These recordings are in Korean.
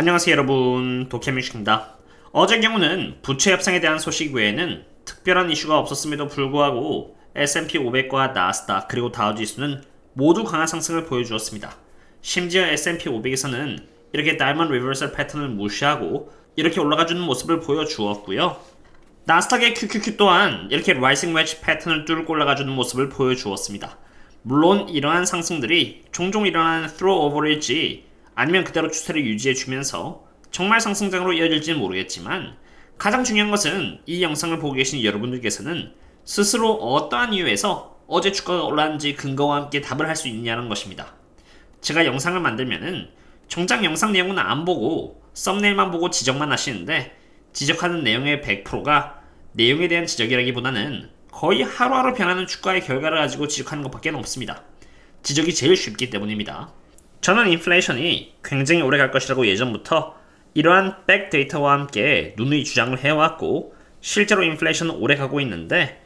안녕하세요 여러분 도케뮤식입니다. 어제 경우는 부채 협상에 대한 소식 외에는 특별한 이슈가 없었음에도 불구하고 S&P 500과 나스닥 그리고 다우지수는 모두 강한 상승을 보여주었습니다. 심지어 S&P 500에서는 이렇게 다이먼드 리버설 패턴을 무시하고 이렇게 올라가주는 모습을 보여주었고요. 나스닥의 QQQ 또한 이렇게 라이징 웨지 패턴을 뚫고 올라가주는 모습을 보여주었습니다. 물론 이러한 상승들이 종종 일어나는 throwover일지 아니면 그대로 추세를 유지해주면서 정말 상승장으로 이어질지는 모르겠지만 가장 중요한 것은 이 영상을 보고 계신 여러분들께서는 스스로 어떠한 이유에서 어제 주가가 올랐는지 근거와 함께 답을 할 수 있냐는 것입니다. 제가 영상을 만들면은 정작 영상 내용은 안 보고 썸네일만 보고 지적만 하시는데 지적하는 내용의 100%가 내용에 대한 지적이라기보다는 거의 하루하루 변하는 주가의 결과를 가지고 지적하는 것밖에 없습니다. 지적이 제일 쉽기 때문입니다. 저는 인플레이션이 굉장히 오래 갈 것이라고 예전부터 이러한 백 데이터와 함께 누누이 주장을 해왔고 실제로 인플레이션은 오래 가고 있는데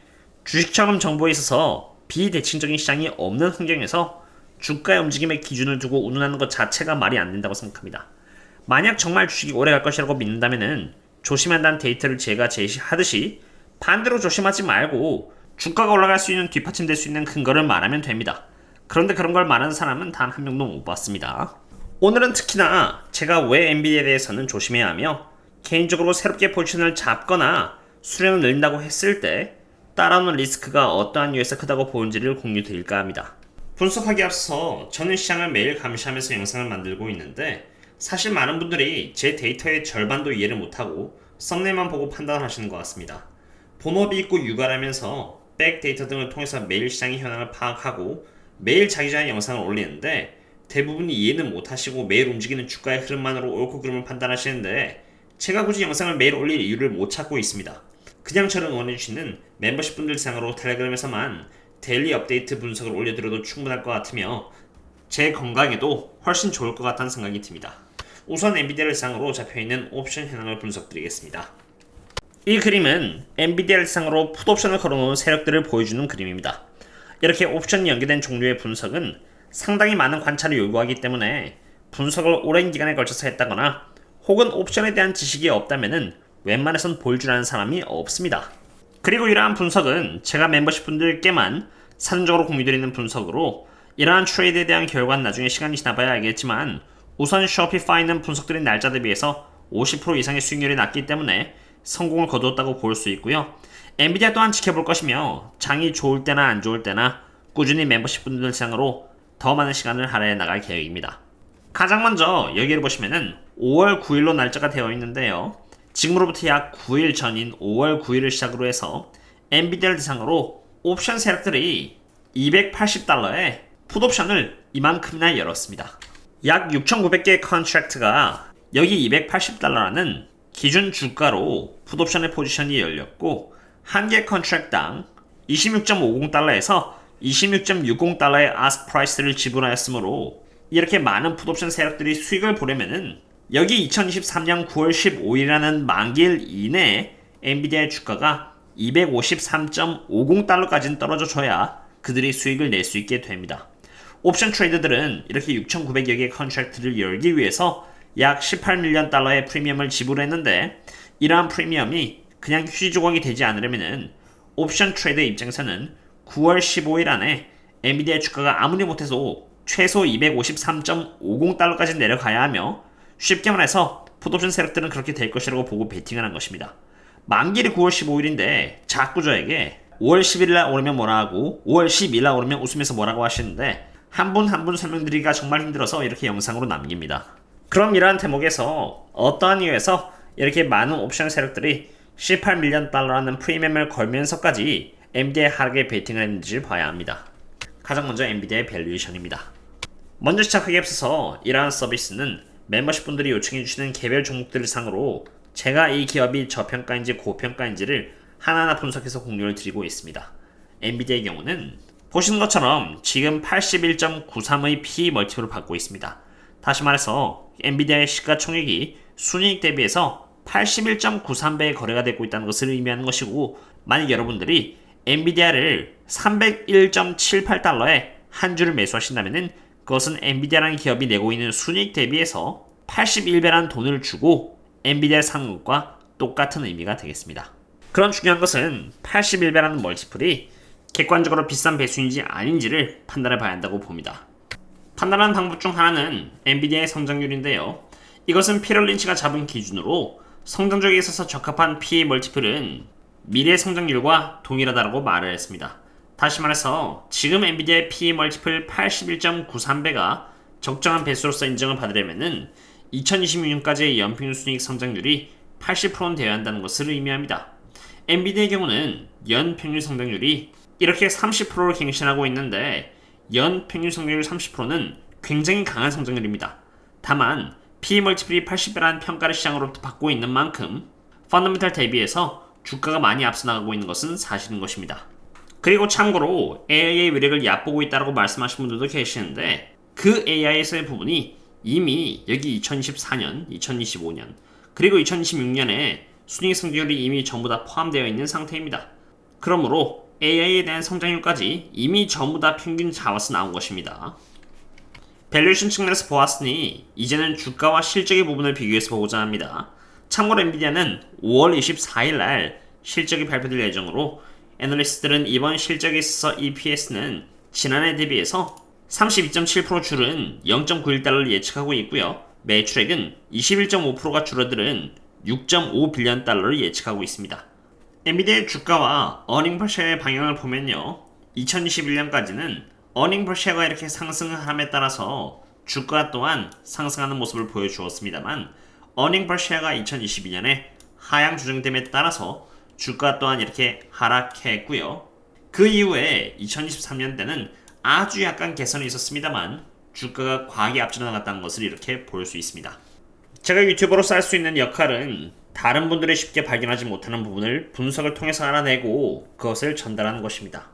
주식처럼 정보에 있어서 비대칭적인 시장이 없는 환경에서 주가의 움직임의 기준을 두고 운운하는 것 자체가 말이 안 된다고 생각합니다. 만약 정말 주식이 오래 갈 것이라고 믿는다면은 조심한다는 데이터를 제가 제시하듯이 반대로 조심하지 말고 주가가 올라갈 수 있는 뒷받침될 수 있는 근거를 말하면 됩니다. 그런데 그런 걸 말하는 사람은 단 한 명도 못 봤습니다. 오늘은 특히나 제가 왜 엔비디아에 대해서는 조심해야 하며 개인적으로 새롭게 포지션을 잡거나 수량을 늘린다고 했을 때 따라오는 리스크가 어떠한 이유에서 크다고 보는지를 공유 드릴까 합니다. 분석하기 앞서 저는 시장을 매일 감시하면서 영상을 만들고 있는데 사실 많은 분들이 제 데이터의 절반도 이해를 못하고 썸네일만 보고 판단하시는 것 같습니다. 본업이 있고 육아라면서 백 데이터 등을 통해서 매일 시장의 현황을 파악하고 매일 자기 전에 영상을 올리는데 대부분이 이해는 못하시고 매일 움직이는 주가의 흐름만으로 옳고 그름을 판단하시는데 제가 굳이 영상을 매일 올릴 이유를 못 찾고 있습니다. 그냥 저를 응원해주시는 멤버십 분들 상으로 텔레그램에서만 데일리 업데이트 분석을 올려드려도 충분할 것 같으며 제 건강에도 훨씬 좋을 것 같다는 생각이 듭니다. 우선 엔비디아를 상으로 잡혀있는 옵션 현황을 분석드리겠습니다. 이 그림은 엔비디아를 상으로 풋옵션을 걸어놓은 세력들을 보여주는 그림입니다. 이렇게 옵션이 연계된 종류의 분석은 상당히 많은 관찰을 요구하기 때문에 분석을 오랜 기간에 걸쳐서 했다거나 혹은 옵션에 대한 지식이 없다면은 웬만해선 볼 줄 아는 사람이 없습니다. 그리고 이러한 분석은 제가 멤버십 분들께만 사전적으로 공유드리는 분석으로 이러한 트레이드에 대한 결과는 나중에 시간이 지나봐야 알겠지만 우선 쇼피파이는 분석드린 날짜 대비해서 50% 이상의 수익률이 낮기 때문에 성공을 거두었다고 볼 수 있고요. 엔비디아 또한 지켜볼 것이며 장이 좋을 때나 안 좋을 때나 꾸준히 멤버십 분들 상으로 더 많은 시간을 할애해 나갈 계획입니다. 가장 먼저 여기를 보시면은 5월 9일로 날짜가 되어 있는데요. 지금으로부터 약 9일 전인 5월 9일을 시작으로 해서 엔비디아를 대상으로 옵션 세력들이 280달러에 풋옵션을 이만큼이나 열었습니다. 약 6,900개의 컨트랙트가 여기 280달러라는 기준 주가로 풋옵션의 포지션이 열렸고 한 개 컨트랙당 26.50달러에서 26.60달러의 아스 프라이스를 지불하였으므로 이렇게 많은 풋옵션 세력들이 수익을 보려면은 여기 2023년 9월 15일이라는 만기일 이내에 엔비디아의 주가가 253.50달러까지는 떨어져 줘야 그들이 수익을 낼 수 있게 됩니다. 옵션 트레이더들은 이렇게 6,900여 개의 컨트랙트를 열기 위해서 약 18밀리언 달러의 프리미엄을 지불했는데 이러한 프리미엄이 그냥 휴지 조각이 되지 않으려면은 옵션 트레이더 입장에서는 9월 15일 안에 엔비디아 주가가 아무리 못해도 최소 253.50달러까지 내려가야 하며 쉽게 말해서 풋옵션 세력들은 그렇게 될 것이라고 보고 베팅을 한 것입니다. 만기일이 9월 15일인데 자꾸 저에게 5월 11일날 오르면 뭐라 하고 5월 12일날 오르면 웃으면서 뭐라고 하시는데 한 분 한 분 설명드리기가 정말 힘들어서 이렇게 영상으로 남깁니다. 그럼 이러한 대목에서 어떠한 이유에서 이렇게 많은 옵션 세력들이 18밀리언 달러라는 프리미엄을 걸면서까지 엔비디아의 하락에 베팅을 했는지를 봐야 합니다. 가장 먼저 엔비디아의 밸류에이션입니다. 먼저 시작하기 앞서서 이러한 서비스는 멤버십 분들이 요청해 주시는 개별 종목들을 상으로 제가 이 기업이 저평가인지 고평가인지를 하나하나 분석해서 공유를 드리고 있습니다. 엔비디아의 경우는 보시는 것처럼 지금 81.93의 P 멀티플을 받고 있습니다. 다시 말해서 엔비디아의 시가총액이 순이익 대비해서 81.93배의 거래가 되고 있다는 것을 의미하는 것이고 만약 여러분들이 엔비디아를 301.78달러에 한 주를 매수하신다면 그것은 엔비디아라는 기업이 내고 있는 순이익 대비해서 81배란 돈을 주고 엔비디아를 사는 것과 똑같은 의미가 되겠습니다. 그런 중요한 것은 81배라는 멀티플이 객관적으로 비싼 배수인지 아닌지를 판단해 봐야 한다고 봅니다. 판단하는 방법 중 하나는 엔비디아의 성장률인데요. 이것은 피럴 린치가 잡은 기준으로 성장적에 있어서 적합한 PE 멀티플은 미래 성장률과 동일하다고 말을 했습니다. 다시 말해서 지금 엔비디아의 PE 멀티플 81.93배가 적정한 배수로서 인정을 받으려면은 2026년까지의 연평균 순이익 성장률이 80%는 되어야 한다는 것을 의미합니다. 엔비디아의 경우는 연 평균 성장률이 이렇게 30%를 갱신하고 있는데 연 평균 성장률 30%는 굉장히 강한 성장률입니다. 다만 P/E 멀티플이 80배라는 평가를 시장으로부터 받고 있는 만큼 펀더멘탈 대비해서 주가가 많이 앞서 나가고 있는 것은 사실인 것입니다. 그리고 참고로 AI의 위력을 얕보고 있다고 말씀하신 분들도 계시는데 그 AI에서의 부분이 이미 여기 2024년, 2025년 그리고 2026년에 순이익 성장률이 이미 전부 다 포함되어 있는 상태입니다. 그러므로 AI에 대한 성장률까지 이미 전부 다 평균 잡아서 나온 것입니다. 밸류에이션 측면에서 보았으니 이제는 주가와 실적의 부분을 비교해서 보고자 합니다. 참고로 엔비디아는 5월 24일 날 실적이 발표될 예정으로 애널리스트들은 이번 실적에 있어서 EPS는 지난해 대비해서 32.7% 줄은 0.91달러를 예측하고 있고요. 매출액은 21.5%가 줄어들은 6.5 빌리언 달러를 예측하고 있습니다. 엔비디아의 주가와 어닝 퍼시어의 방향을 보면요. 2021년까지는 어닝 퍼시어가 이렇게 상승함에 따라서 주가 또한 상승하는 모습을 보여주었습니다만 어닝 퍼시어가 2022년에 하향 조정됨에 따라서 주가 또한 이렇게 하락했고요. 그 이후에 2023년 때는 아주 약간 개선이 있었습니다만 주가가 과하게 앞질러 나갔다는 것을 이렇게 볼 수 있습니다. 제가 유튜버로서 할수 있는 역할은 다른 분들이 쉽게 발견하지 못하는 부분을 분석을 통해서 알아내고 그것을 전달하는 것입니다.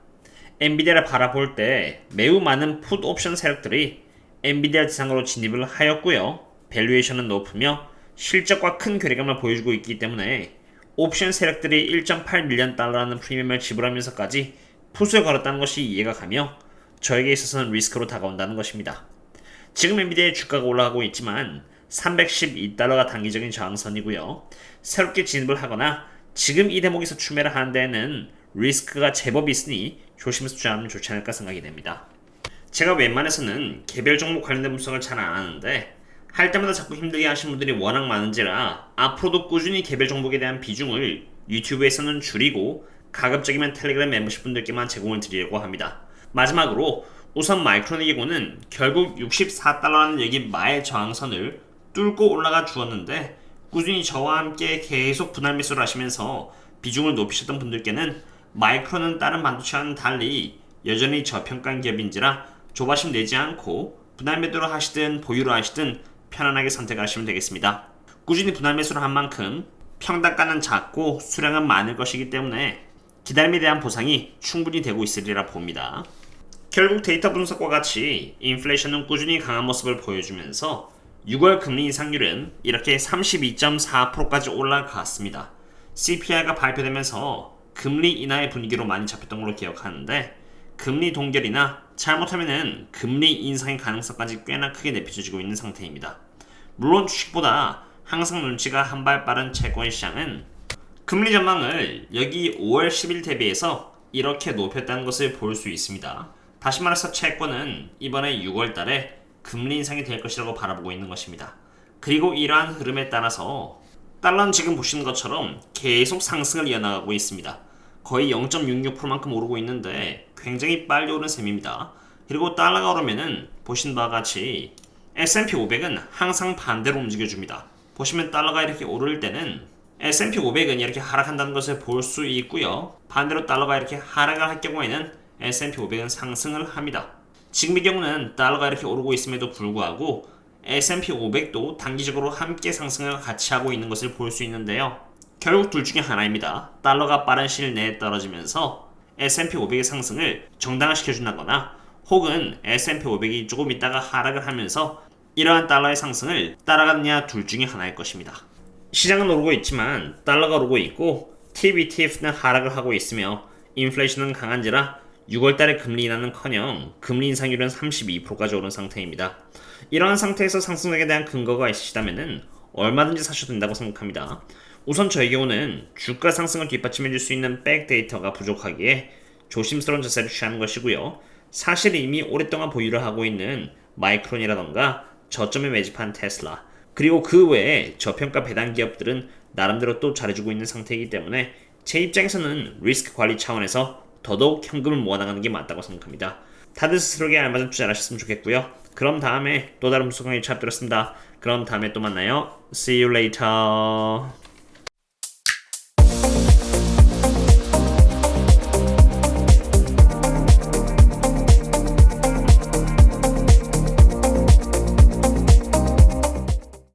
엔비디아를 바라볼 때 매우 많은 풋 옵션 세력들이 엔비디아 지상으로 진입을 하였고요. 밸류에이션은 높으며 실적과 큰 괴리감을 보여주고 있기 때문에 옵션 세력들이 1.8 밀리언 달러라는 프리미엄을 지불하면서까지 풋을 걸었다는 것이 이해가 가며 저에게 있어서는 리스크로 다가온다는 것입니다. 지금 엔비디아의 주가가 올라가고 있지만 312달러가 단기적인 저항선이고요. 새롭게 진입을 하거나 지금 이 대목에서 추매를 하는 데에는 리스크가 제법 있으니 조심해서 투자하면 좋지 않을까 생각이 됩니다. 제가 웬만해서는 개별 종목 관련된 분석을 잘 안 하는데 할 때마다 자꾸 힘들게 하시는 분들이 워낙 많은지라 앞으로도 꾸준히 개별 종목에 대한 비중을 유튜브에서는 줄이고 가급적이면 텔레그램 멤버십 분들께만 제공을 드리려고 합니다. 마지막으로 우선 마이크론의 경우는 결국 64달러라는 여기 마의 저항선을 뚫고 올라가 주었는데 꾸준히 저와 함께 계속 분할 매수를 하시면서 비중을 높이셨던 분들께는 마이크론은 다른 반도체와는 달리 여전히 저평가인 기업인지라 조바심 내지 않고 분할 매도를 하시든 보유를 하시든 편안하게 선택하시면 되겠습니다. 꾸준히 분할 매수를 한 만큼 평단가는 작고 수량은 많을 것이기 때문에 기다림에 대한 보상이 충분히 되고 있으리라 봅니다. 결국 데이터 분석과 같이 인플레이션은 꾸준히 강한 모습을 보여주면서 6월 금리 인상률은 이렇게 32.4%까지 올라갔습니다. CPI가 발표되면서 금리 인하의 분위기로 많이 잡혔던 걸로 기억하는데 금리 동결이나 잘못하면은 금리 인상의 가능성까지 꽤나 크게 내비쳐지고 있는 상태입니다. 물론 주식보다 항상 눈치가 한 발 빠른 채권 시장은 금리 전망을 여기 5월 10일 대비해서 이렇게 높였다는 것을 볼 수 있습니다. 다시 말해서 채권은 이번에 6월 달에 금리 인상이 될 것이라고 바라보고 있는 것입니다. 그리고 이러한 흐름에 따라서 달러는 지금 보시는 것처럼 계속 상승을 이어나가고 있습니다. 거의 0.66%만큼 오르고 있는데 굉장히 빨리 오른 셈입니다. 그리고 달러가 오르면은 보신 바와 같이 S&P 500은 항상 반대로 움직여줍니다. 보시면 달러가 이렇게 오를 때는 S&P 500은 이렇게 하락한다는 것을 볼 수 있고요. 반대로 달러가 이렇게 하락을 할 경우에는 S&P 500은 상승을 합니다. 지금의 경우는 달러가 이렇게 오르고 있음에도 불구하고 S&P 500도 단기적으로 함께 상승을 같이 하고 있는 것을 볼 수 있는데요. 결국 둘 중에 하나입니다. 달러가 빠른 시일 내에 떨어지면서 S&P 500의 상승을 정당화시켜준다거나 혹은 S&P 500이 조금 있다가 하락을 하면서 이러한 달러의 상승을 따라가느냐 둘 중에 하나일 것입니다. 시장은 오르고 있지만 달러가 오르고 있고 TBTF는 하락을 하고 있으며 인플레이션은 강한지라 6월달에 금리 인하는커녕 금리 인상률은 32%까지 오른 상태입니다. 이러한 상태에서 상승력에 대한 근거가 있으시다면 얼마든지 사셔도 된다고 생각합니다. 우선 저의 경우는 주가 상승을 뒷받침해 줄 수 있는 백 데이터가 부족하기에 조심스러운 자세를 취하는 것이고요. 사실 이미 오랫동안 보유를 하고 있는 마이크론이라던가 저점에 매집한 테슬라 그리고 그 외에 저평가 배당 기업들은 나름대로 또 잘해주고 있는 상태이기 때문에 제 입장에서는 리스크 관리 차원에서 더더욱 현금을 모아나가는 게 맞다고 생각합니다. 다들 스스로에게 알맞은 투자를 하셨으면 좋겠고요. 그럼 다음에 또 다른 무수강의 찾아뵙도록 하겠습니다. 그럼 다음에 또 만나요. See you later.